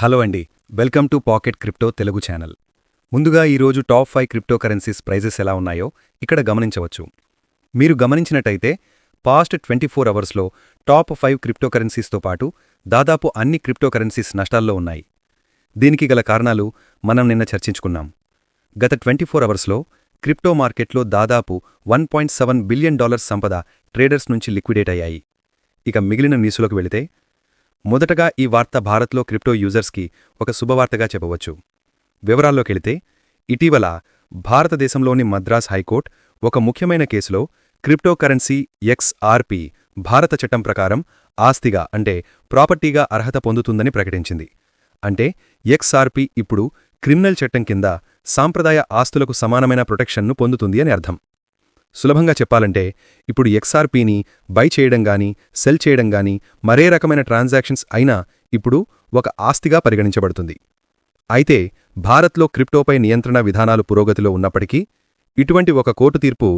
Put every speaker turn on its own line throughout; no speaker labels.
Hello అండి. Welcome to pocket crypto Telugu channel. ముందుగా ఈరోజు top five cryptocurrencies prices ఎలా ఉన్నాయో ఇక్కడ గమనించవచ్చు. మీరు గమనించినట్టయితే పాస్ట్ ట్వంటీ ఫోర్ అవర్స్లో టాప్ ఫైవ్ క్రిప్టో కరెన్సీస్తో పాటు దాదాపు అన్ని క్రిప్టో కరెన్సీస్ నష్టాల్లో ఉన్నాయి. దీనికి గల కారణాలు మనం నిన్న చర్చించుకున్నాం. గత ట్వంటీ ఫోర్ అవర్స్లో క్రిప్టో మార్కెట్లో దాదాపు one point seven billion dollars సంపద ట్రేడర్స్ నుంచి లిక్విడేట్ అయ్యాయి. ఇక మిగిలిన న్యూస్లోకి వెళితే మొదటగా ఈ వార్త భారత్లో క్రిప్టో యూజర్స్కి ఒక శుభవార్తగా చెప్పవచ్చు. వివరాల్లోకెళితే ఇటీవల భారతదేశంలోని మద్రాస్ హైకోర్టు ఒక ముఖ్యమైన కేసులో క్రిప్టో కరెన్సీ ఎక్స్ఆర్పి భారత చట్టం ప్రకారం ఆస్తిగా అంటే ప్రాపర్టీగా అర్హత పొందుతుందని ప్రకటించింది. అంటే ఎక్స్ఆర్పి ఇప్పుడు క్రిమినల్ చట్టం కింద సాంప్రదాయ ఆస్తులకు సమానమైన ప్రొటెక్షన్ను పొందుతుంది అని అర్థం. సులభంగా చెప్పాలంటే ఇప్పుడు ఎక్స్ఆర్పీని బై చేయడం గాని సెల్ చేయడం గాని మరే రకమైన ట్రాన్సాక్షన్స్ అయినా ఇప్పుడు ఒక ఆస్తిగా పరిగణించబడుతుంది. అయితే భారత్లో క్రిప్టోపై నియంత్రణ విధానాలు పురోగతిలో ఉన్నప్పటికీ ఇటువంటి ఒక కోర్టు తీర్పు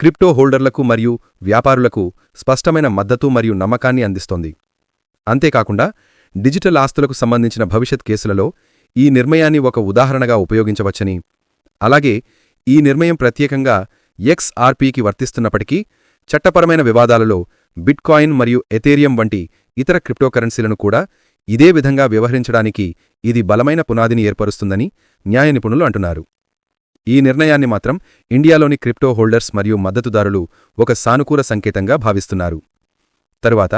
క్రిప్టో హోల్డర్లకు మరియు వ్యాపారులకు స్పష్టమైన మద్దతు మరియు నమ్మకాన్ని అందిస్తోంది. అంతేకాకుండా డిజిటల్ ఆస్తులకు సంబంధించిన భవిష్యత్ కేసులలో ఈ నిర్ణయాన్ని ఒక ఉదాహరణగా ఉపయోగించవచ్చని అలాగే ఈ నిర్ణయం ప్రత్యేకంగా ఎక్స్ఆర్పికి వర్తిస్తున్నప్పటికీ చట్టపరమైన వివాదాలలో బిట్కాయిన్ మరియు ఎథేరియం వంటి ఇతర క్రిప్టోకరెన్సీలను కూడా ఇదే విధంగా వ్యవహరించడానికి ఇది బలమైన పునాదిని ఏర్పరుస్తుందని న్యాయ నిపుణులు అంటున్నారు. ఈ నిర్ణయాన్ని మాత్రం ఇండియాలోని క్రిప్టో హోల్డర్స్ మరియు మద్దతుదారులు ఒక సానుకూల సంకేతంగా భావిస్తున్నారు. తరువాత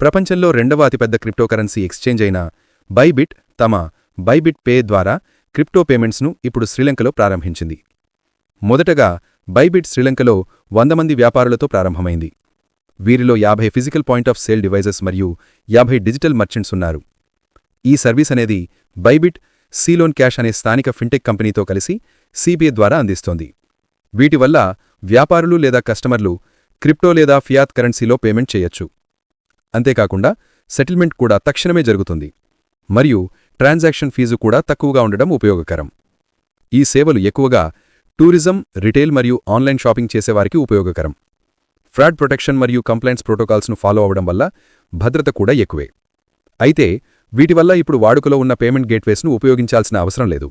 ప్రపంచంలో రెండవ అతిపెద్ద క్రిప్టోకరెన్సీ ఎక్స్చేంజ్ అయిన బైబిట్ తమ బైబిట్ పే ద్వారా క్రిప్టో పేమెంట్స్ను ఇప్పుడు శ్రీలంకలో ప్రారంభించింది. మొదటగా బైబిట్ శ్రీలంకలో వంద మంది వ్యాపారులతో ప్రారంభమైంది. వీరిలో యాభై physical point of sale devices మరియు యాభై డిజిటల్ మర్చెంట్స్ ఉన్నారు. ఈ సర్వీస్ అనేది బైబిట్ సీలోన్ క్యాష్ అనే స్థానిక ఫిన్టెక్ కంపెనీతో కలిసి సిబిఐ ద్వారా అందిస్తోంది. వీటి వల్ల వ్యాపారులు లేదా కస్టమర్లు క్రిప్టో లేదా ఫియాత్ కరెన్సీలో పేమెంట్ చేయొచ్చు. అంతేకాకుండా సెటిల్మెంట్ కూడా తక్షణమే జరుగుతుంది. మరియు ట్రాన్సాక్షన్ ఫీజు కూడా తక్కువగా ఉండడం ఉపయోగకరం. ఈ సేవలు ఎక్కువగా టూరిజం రిటైల్ మరియు ఆన్లైన్ షాపింగ్ చేసేవారికి ఉపయోగకరం. ఫ్రాడ్ ప్రొటెక్షన్ మరియు కంప్లైంట్స్ ప్రోటోకాల్స్ను ఫాలో అవడం వల్ల భద్రత కూడా ఎక్కువే. అయితే వీటి వల్ల ఇప్పుడు వాడుకలో ఉన్న పేమెంట్ గేట్వేస్ను ఉపయోగించాల్సిన అవసరం లేదు.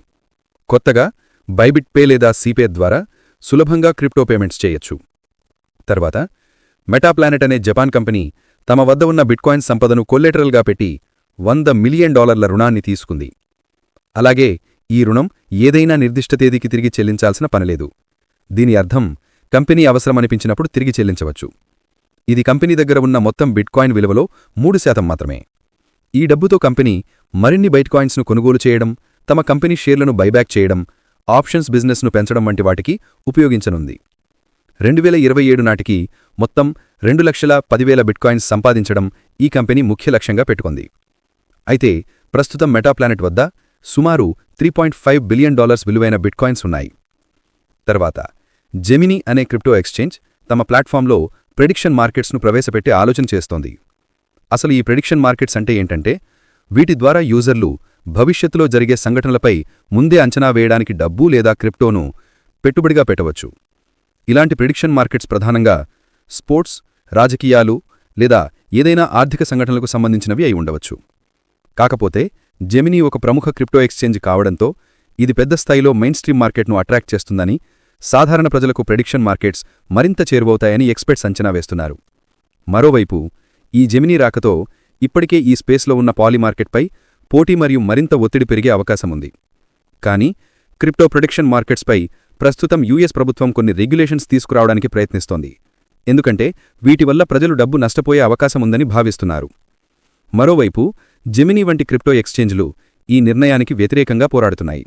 కొత్తగా బైబిట్ పే లేదా సీపే ద్వారా సులభంగా క్రిప్టో పేమెంట్స్ చేయొచ్చు. తర్వాత మెటాప్లానెట్ అనే జపాన్ కంపెనీ తమ వద్ద ఉన్న బిట్కాయిన్ సంపదను కొల్లెటరల్గా పెట్టి వంద మిలియన్ డాలర్ల రుణాన్ని తీసుకుంది. అలాగే ఈ రుణం ఏదైనా నిర్దిష్ట తేదీకి తిరిగి చెల్లించాల్సిన పనిలేదు. దీని అర్థం కంపెనీ అవసరమనిపించినప్పుడు తిరిగి చెల్లించవచ్చు. ఇది కంపెనీ దగ్గర ఉన్న మొత్తం బిట్కాయిన్ విలువలో మూడు శాతం మాత్రమే. ఈ డబ్బుతో కంపెనీ మరిన్ని బైట్కాయిన్స్ను కొనుగోలు చేయడం తమ కంపెనీ షేర్లను బైబ్యాక్ చేయడం ఆప్షన్స్ బిజినెస్ను పెంచడం వంటి వాటికి ఉపయోగించనుంది. రెండువేల ఇరవై ఏడు నాటికి మొత్తం రెండు లక్షల పదివేల బిట్కాయిన్స్ సంపాదించడం ఈ కంపెనీ ముఖ్య లక్ష్యంగా పెట్టుకుంది. అయితే ప్రస్తుతం మెటాప్లానెట్ వద్ద సుమారు three point five billion dollars విలువైన బిట్కాయిన్స్ ఉన్నాయి. తర్వాత జెమిని అనే క్రిప్టో ఎక్స్చేంజ్ తమ ప్లాట్ఫామ్లో ప్రెడిక్షన్ మార్కెట్స్ను ప్రవేశపెట్టే ఆలోచన చేస్తోంది. అసలు ఈ ప్రెడిక్షన్ మార్కెట్స్ అంటే ఏంటంటే వీటి ద్వారా యూజర్లు భవిష్యత్తులో జరిగే సంఘటనలపై ముందే అంచనా వేయడానికి డబ్బు లేదా క్రిప్టోను పెట్టుబడిగా పెట్టవచ్చు. ఇలాంటి ప్రిడిక్షన్ మార్కెట్స్ ప్రధానంగా స్పోర్ట్స్ రాజకీయాలు లేదా ఏదైనా ఆర్థిక సంఘటనలకు సంబంధించినవి అయి ఉండవచ్చు. కాకపోతే జెమినీ ఒక ప్రముఖ క్రిప్టో ఎక్స్చేంజ్ కావడంతో ఇది పెద్ద స్థాయిలో మెయిన్ స్ట్రీమ్ మార్కెట్ను అట్రాక్ట్ చేస్తుందని సాధారణ ప్రజలకు ప్రెడిక్షన్ మార్కెట్స్ మరింత చేరువవుతాయని ఎక్స్పర్ట్స్ అంచనా వేస్తున్నారు. మరోవైపు ఈ జెమినీ రాకతో ఇప్పటికే ఈ స్పేస్లో ఉన్న పాలీ మార్కెట్పై పోటీ మరియు మరింత ఒత్తిడి పెరిగే అవకాశముంది. కానీ క్రిప్టో ప్రొడిక్షన్ మార్కెట్స్పై ప్రస్తుతం యూఎస్ ప్రభుత్వం కొన్ని రెగ్యులేషన్స్ తీసుకురావడానికి ప్రయత్నిస్తోంది. ఎందుకంటే వీటి వల్ల ప్రజలు డబ్బు నష్టపోయే అవకాశముందని భావిస్తున్నారు. మరోవైపు జెమినీ వంటి క్రిప్టో ఎక్స్చేంజ్లు ఈ నిర్ణయానికి వ్యతిరేకంగా పోరాడుతున్నాయి.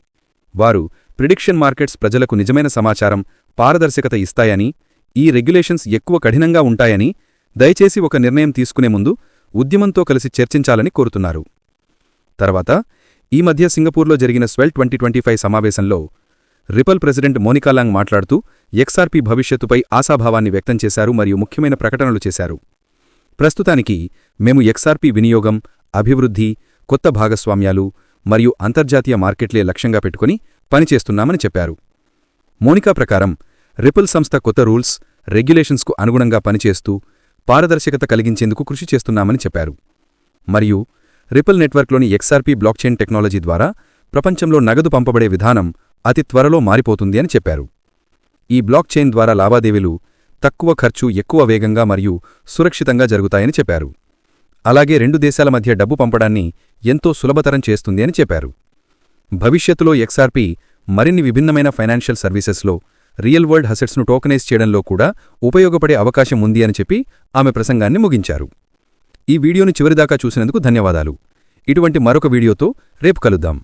వారు ప్రిడిక్షన్ మార్కెట్స్ ప్రజలకు నిజమైన సమాచారం పారదర్శకత ఇస్తాయని ఈ రెగ్యులేషన్స్ ఎక్కువ కఠినంగా ఉంటాయని దయచేసి ఒక నిర్ణయం తీసుకునే ముందు ఉద్యమంతో కలిసి చర్చించాలని కోరుతున్నారు. తర్వాత ఈ మధ్య సింగపూర్లో జరిగిన స్వెల్ ట్వంటీ ట్వంటీ ఫైవ్ సమావేశంలో రిపల్ ప్రెసిడెంట్ మోనికాలాంగ్ మాట్లాడుతూ ఎక్స్ఆర్పీ భవిష్యత్తుపై ఆశాభావాన్ని వ్యక్తం చేశారు మరియు ముఖ్యమైన ప్రకటనలు చేశారు. ప్రస్తుతానికి మేము ఎక్స్ఆర్పీ వినియోగం అభివృద్ధి కొత్త భాగస్వామ్యాలు మరియు అంతర్జాతీయ మార్కెట్లే లక్ష్యంగా పెట్టుకుని పనిచేస్తున్నామని చెప్పారు. మోనికా ప్రకారం రిపుల్ సంస్థ కొత్త రూల్స్ రెగ్యులేషన్స్కు అనుగుణంగా పనిచేస్తూ పారదర్శకత కలిగించేందుకు కృషి చేస్తున్నామని చెప్పారు. మరియు రిపుల్ నెట్వర్క్లోని ఎక్స్ఆర్పీ బ్లాక్చైన్ టెక్నాలజీ ద్వారా ప్రపంచంలో నగదు పంపబడే విధానం అతి త్వరలో మారిపోతుంది అని చెప్పారు. ఈ బ్లాక్చైన్ ద్వారా లావాదేవీలు తక్కువ ఖర్చు ఎక్కువ వేగంగా మరియు సురక్షితంగా జరుగుతాయని చెప్పారు. అలాగే రెండు దేశాల మధ్య డబ్బు పంపడాన్ని ఎంతో సులభతరం చేస్తుంది అని చెప్పారు. భవిష్యత్తులో ఎక్స్ఆర్పీ మరిన్ని విభిన్నమైన ఫైనాన్షియల్ సర్వీసెస్లో రియల్ వరల్డ్ హసెట్స్ను టోకనైజ్ చేయడంలో కూడా ఉపయోగపడే అవకాశం ఉంది అని చెప్పి ఆమె ప్రసంగాన్ని ముగించారు. ఈ వీడియోను చివరిదాకా చూసినందుకు ధన్యవాదాలు. ఇటువంటి మరొక వీడియోతో రేపు కలుద్దాం.